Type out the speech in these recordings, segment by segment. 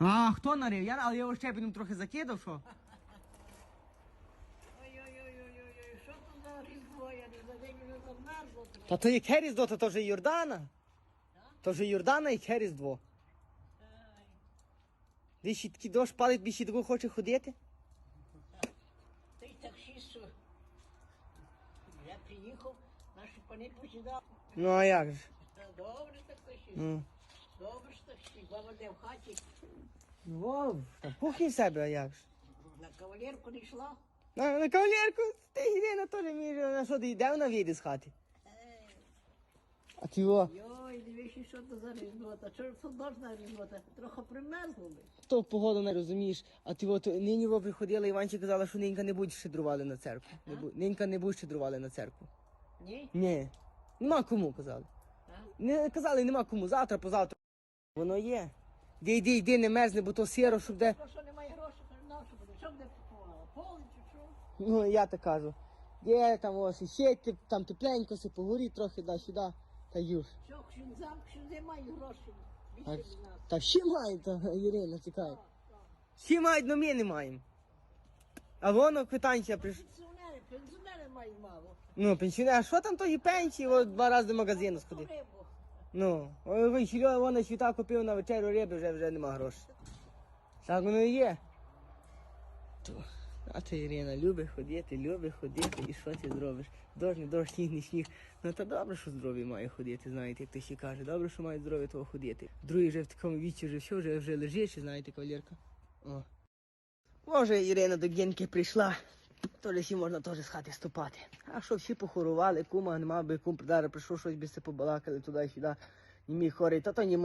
А, хто нарив? Я, але я його щепенем трохи закидав, що? Ой-ой-ой-ой-ой, що тут за різдво? Я не за день вже замерзла. Та то яке різдво, то, то вже Йордана. То вже Йордана і яке різдво. Більше такий дощ палить, більше такого хоче ходити. Ти таксист, що я приїхав, наші пани посідали. Ну а як же? Добре так Ну, добре ж таксист. Баба де в хаті, Вов, та пухай в себе, а як же? на кавалерку не йшла. На, на кавалерку, ти Ірина теж між, на що ти йде вона вийде з хати. А ти о, Йой, дивись, що це за різдво, та що це дожна різдво, та трохи примерзло би. то погоду не розумієш, а ти от нині во приходила, Іванчі казала, що нинька не будь щедрували на церкву. Не бу- Нинька не будь щедрували на церкву. Ні? Ні, нема кому, казали. А? Не казали, нема кому, завтра, позавтра. Воно є. Де йди, йди, не мерзне, бо то сіро, щоб де. Що немає грошей, то на що буде? Що буде купувала? Поле чи що? Ну, я так кажу. Є там ось і сіть, там тепленько, си погорі трохи, да сюди, та юж. Що, кшінзам, кшінзи мають гроші. Більше від нас. та всі мають, та, Ірина, цікаво. Всі мають, но ми не маємо. А воно квитанція прийшла. Пенсіонери, пенсіонери мають мало. Ну, пенсіонер, а що там тої пенсії? От два рази до магазину сходив. Рибу. Ну, ой, Сільо, вона світа купив на вечерю риби, вже вже нема грошей. Так воно і є. А ти, Ірина, любить ходити, любить ходити, і що ти зробиш? Дощ, не сніг, не сніг. Ну та добре, що здоров'я має ходити, знаєте, як то ще каже. Добре, що має здоров'я того ходити. Другий вже в такому віці вже все, вже, вже лежиш, знаєте, кавалерка. О. Може, Ірина до Генки прийшла. То всі можна теж з хати ступати. А що всі похорували, кума нема би кум зараз прийшов щось би се побалакали туди-сюди. Не мій хорий, та то не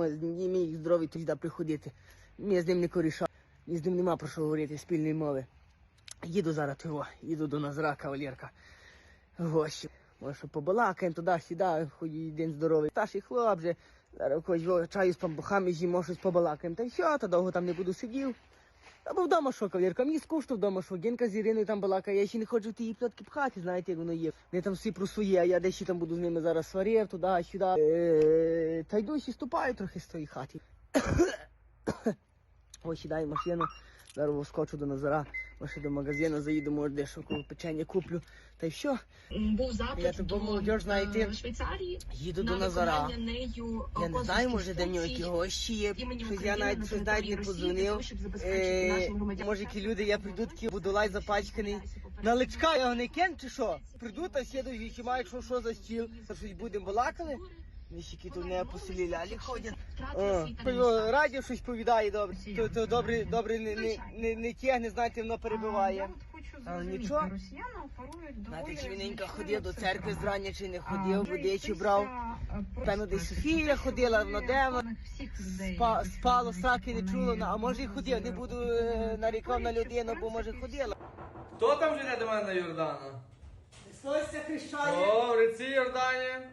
мій, здоровий то сюди приходити. Мені з ним не корішав, ні з ним нема про що говорити спільної мови. Їду зараз його, їду до Назра, кавалерка. Гості. Може, що побалакаємо туди-сюди, хоч і день здоровий. Старший хлоп же, зараз хоч чаю з памбухами з'їмо, щось побалакаємо. Та й все, та довго там не буду сидів. Або вдома що, кавалерка, мені скучно вдома, що Генка з Іриною там балакає, я ще не хочу ті плітки пхати, знаєте, як воно є. Вони там всі про своє, а я дещо там буду з ними зараз сварив, туди, сюди. Е, Та йду і ступаю трохи з тої хаті. Ось сідаю машину, зараз скочу до Назара, може до магазину заїду, може дещо печення куплю. Та й що? Був запит Я до молодь, знаєте, е, Швейцарії Їду на до Назара. нею Я не знаю, може де в нього які гості є. Щось я навіть на щось навіть не подзвонив. щоб забезпечити Е. Може, які люди, я прийду такий будулай запачканий. На личка його не кен чи що? Прийду та сідуть і мають, що, що за стіл. Та щось будемо балакали. Віщики тут не поселі лялі ходять. О, пиво, радіо щось повідає добре. То, то добре, добре не, не, не, не тягне, знаєте, воно перебиває. Але нічого. Росіяни оперують Знаєте, чи він ненька ходив до церкви зрання, чи не ходив, водичі брав. е, Певно, десь. Софія ходила, воно де Спа, спало, сраки не чуло, а може і ходив, не буду е, нарікав на людину, бо може ходила. Хто там живе до мене на Йордану? Христос хрещає. О, в реці Йордані.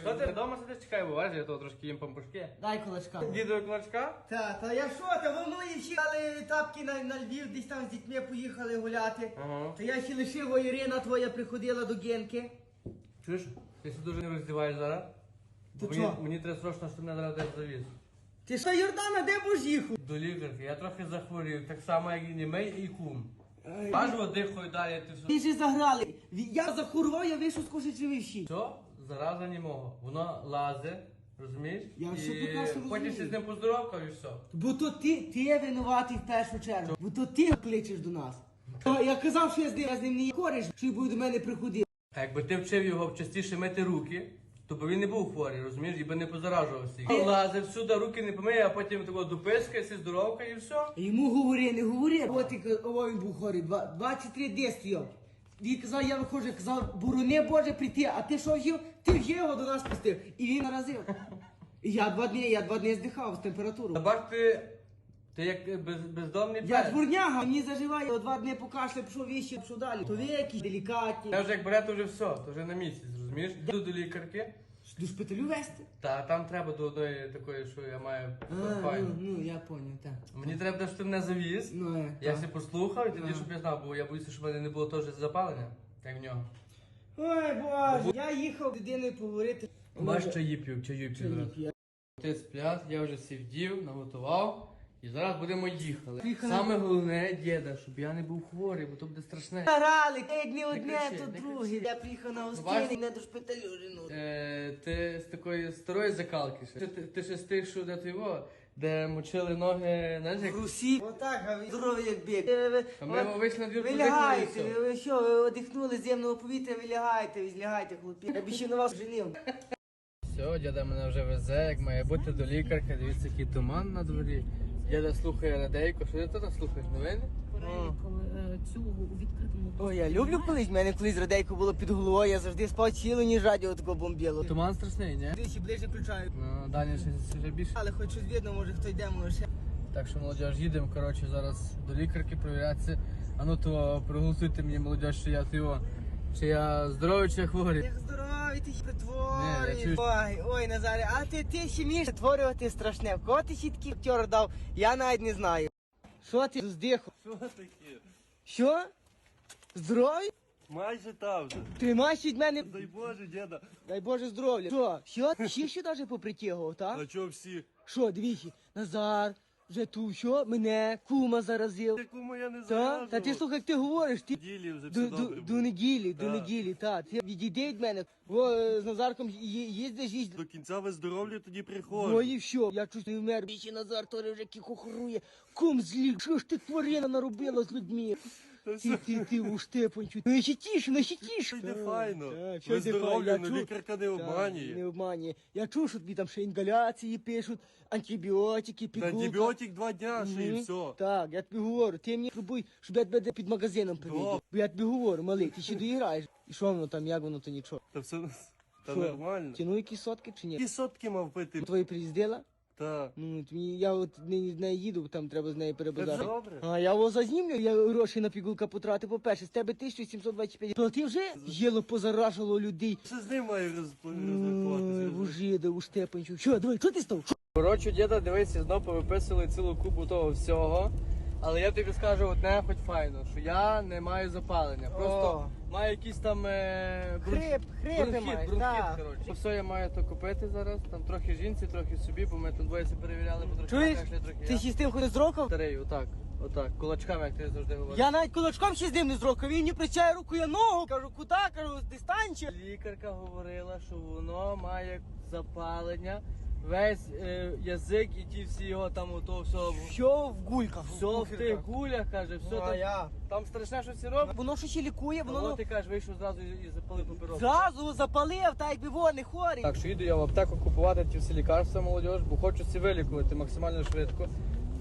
Що ти вдома сидиш? Чекай, бо я того трошки їм пампушки. Дай кулачка. Дідові клачка? Та, та я що, та волнує всі дали тапки на, на Львів, десь там з дітьми поїхали гуляти. Ага. Та я ще лишив, о, Ірина твоя приходила до Генки. Чуєш? Ти себе дуже не роздіваєш зараз? Ти мені, чого? мені треба срочно, щоб мене зараз десь завіз. Ти що, Йордана, де будеш їхав? До лікарки, я трохи захворів, так само, як і німей, і кум. Бажу дихаю далі, ти все. Ти ж заграли. Я захворував, я вийшов скорше живіші. Все, зараза німого. Воно лазе, розумієш? Я все і прекрасно потім ще з ним поздоровкав і все. Бо то ти, ти винуватий в першу чергу. Бо то ти кличеш до нас. То я казав, що я з ним, я з ним не кориш, що й буде до мене приходив. А якби ти вчив його частіше мити руки, то би він не був хворий, розумієш, і би не позаражував всіх. Е. Лазив сюди, руки не помиє, а потім такого допискається, здоровка і все. Йому говори, не говори. От і о, він був хворий, два- 23 де стояв. Він казав, я виходжу, казав, борони Боже прийти, а ти що вжив? Ти вже його до нас пустив. І він наразив. І я два дні, я два дні здихав з Та температурою. бач ти, ти як без, бездомний Я пес. дворняга, мені заживає, я два дні покашляв, пішов віщі, пішов далі. То ви якісь делікатні. Та вже як бере, то вже все, то вже на місяць, розумієш? Йду до лікарки, До шпиталю вести? та там треба до одної такої, що я маю А, файну. ну, ну, я поняв, так. Мені треба, щоб ти мене завіз. Ну, е, Я так. все послухав, і тоді, щоб я знав, бо я боюся, що в мене не було теж запалення, як в нього. Ой, боже, я їхав з дитиною поговорити. Бач, чаї п'ю, чаю Чаї п'ю. п'ю. Ти сплят, я вже сів дів, наготував. І зараз будемо їхали. Приїхали. Саме головне, діда, щоб я не був хворий, бо то буде страшне. Ралик, як не одне, кричи, то не друге. Я приїхав на гостини, не до шпиталю жену. Е, ти з такої старої закалки ще. Ти, ти, ти ще з тих, що де ти його, де мочили ноги, знаєш, як... Русі. Отак, а ви як біг. Е, ви- А ми от- вийшли на двір, Ви подихали і все. ви, ви що, ви одихнули земного повітря, ви лягаєте, ви злягаєте, хлопці. Я б ще на вас женив. Все, діда мене вже везе, як має бути до лікарки. Дивіться, який туман на дворі. Діда слухає радейку. Що ти тут слухаєш? Новини? Е, цю у відкритому Ой, я люблю колись, в мене колись радейко було під головою, я завжди спав цілу, ніж радіо такого бомбіло. Туман страшний, ні? Дивіться, ближче включаю. Ну, Даня ще, ще більше. Але хоч щось видно, може хто йде, може. Так що молодіж, їдемо, коротше, зараз до лікарки провірятися. А ну то проголосуйте мені, молодіж, що я його, чи я здоровий, чи я хворий. Як здоровий, ти. Ой, ой, Назаре, а ти, ти ще вмієш створювати страшне. В Кого ти ще такий актер дав, я навіть не знаю. Що ти здихав? Що таке? Що? Здоровий? Майже там вже. Тримайся від мене. Дай Боже, діда. Дай Боже здоров'я. Що? Що? Ти ще навіть попритягував, так? А чого всі? Що, дивіться, Назар, вже ту, що? Мене, кума заразив. Кума я не Та? Та ти слухай, як ти говориш, ти Ділі вже до, все до, добре. до неділі, до неділі, так. Ти відійди від мене. О, е, з Назарком ї- їздиш, їздиш. До кінця виздоровлю, тоді Ой, приходь. і що? Я чуть не вмер. Бічі Назар Тори вже кіхохорує. Кум злі, що ж ти тварина наробила з людьми? Ти, ти, ти, у Штепанчу. Ну, ще тіше, ну ще тіше. Йде файно. Так, що йде файно? Виздоровлю, Я ну лікарка не обманює. Не обманює. Я чув, що тобі там ще інгаляції пишуть, антибіотики, пігулка. антибіотик два дня ще і Мгм. все. Так, я тобі говорю, ти мені пробуй, щоб я тебе під магазином привів. Бо я тобі говорю, малий, ти ще доіграєш. І що воно там, як воно то нічого? Та все та Що? нормально. Тяну якісь сотки чи ні? Які сотки мав пити? Твої приїздила? Та. Ну, от мені- я от не з нею їду, там треба з нею Та перебазати. добре. А я його зазнімлю, я гроші на пігулка потратив. По-перше, з тебе 1725. То ти вже їло позаражало людей. Що з ним маю роз- Ой, розрахуватися? у жида, у Штепанчу. Що, давай, що ти став? Коротше, діда, дивись, знов повиписували цілу купу того всього. Але я тобі скажу одне, хоч файно, що я не маю запалення. Просто маю якісь там е, брунх- Хрип, хрипи бронхіт, маєш, бронхіт, так. коротше. Все я маю то купити зараз, там трохи жінці, трохи собі, бо ми тут двоє себе перевіряли, бо трохи Чуєш? трохи Ти я. ще з тим ходиш з роком? Старий, отак, отак, кулачками, як ти завжди говориш. Я навіть кулачком ще з ним не з роком. Він мені причає руку, я ногу. Кажу, куди? Кажу, з дистанції. Лікарка говорила, що воно має запалення, весь е, язик і ті всі його там ото все. Що в гульках? Все в тих гулях, каже, все Ну, там, я? там страшне, що всі робить. Воно що ще лікує, Воно воно ти кажеш, вийшов зразу і і запалив папірос. зразу запалив, так якби во, не хворий. Так, що їду я в аптеку купувати ті всі лікарства молодіж, бо хочу всі вилікувати максимально швидко.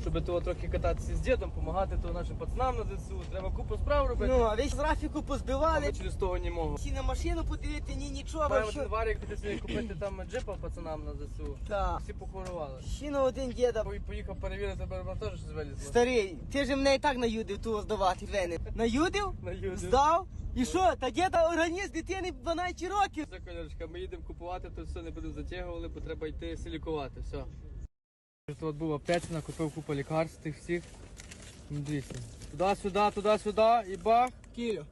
Щоб того трохи кататися з дідом, допомагати то нашим пацанам на ЗСУ. Треба купу справ робити. Ну, а весь графіку позбивали. Але через того німого. Всі на машину подивити, ні нічого. Маємо що- варік, собі купити там джипа пацанам на ЗСУ. Так. Всі похворували. Ще на один діда. Пої- Поїхав перевірити, бо теж щось вилізло. Старий, ти ж мене і так наюдив ту здавати, Вени. Наюдив? Наюдив. Здав? І що? Та діда організм дитини 12 років. Все, колярочка, ми їдемо купувати, то все не будемо затягували, бо треба йти все лікувати. Все. Тут був аптеці, накупив купу лікарств тих всіх. Ну, дивіться. Туди-сюди, туди-сюди і бах, Кілю.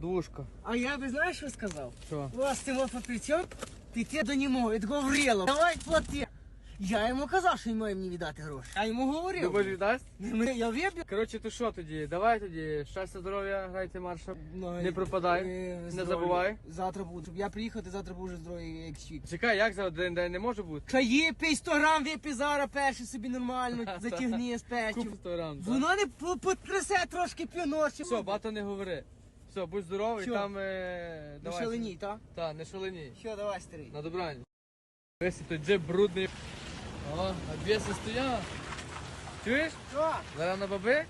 душка. А я би знаєш, що сказав? Що? У вас цим папірцем, ти ти до нього відговорила. Давай плати. Я йому казав, що він має мені віддати гроші. Я йому говорив. Думаєш, віддасть? Я виб'ю. Коротше, то що тоді? Давай тоді. Щастя, здоров'я, грайте марша. Ну, Не пропадай, е, не здоров'я. забувай. Завтра буду. Щоб я приїхав, ти завтра був вже здоровий як світ. Чекай, як за один день не може бути? Чаї, пий 100 грам, випий зараз перший собі нормально, затягни з печів. 100 грам. так? Воно не по- потрясе трошки півночі. Все, багато не говори. Все, будь здоровий, Що? там е... Не давай. шаленій, так? Так, не шаленій. Що, давай, старий. На добраніч. Весь той джип брудний. О, а бєси стоять. Чуєш? Що? Зараз на баби?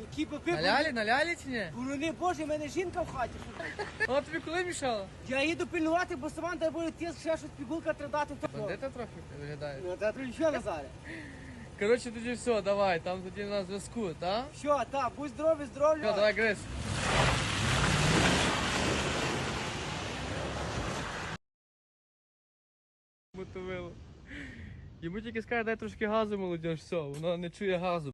Які попи? На лялі, на лялі чи ні? Борони Боже, в мене жінка в хаті. Вона тобі коли мішала? Я їду пильнувати, бо Саманта буде ти ще щось пігулка традати. Бандита трохи виглядає. Ну, та трохи що, Назаре? Коротше, тоді все, давай, там тоді на зв'язку, так? Що, та, будь здоровий, здоров'я. Все, давай, Гриш. Мотовило. Йому тільки скаже, дай трошки газу, молодіж, все, вона не чує газу.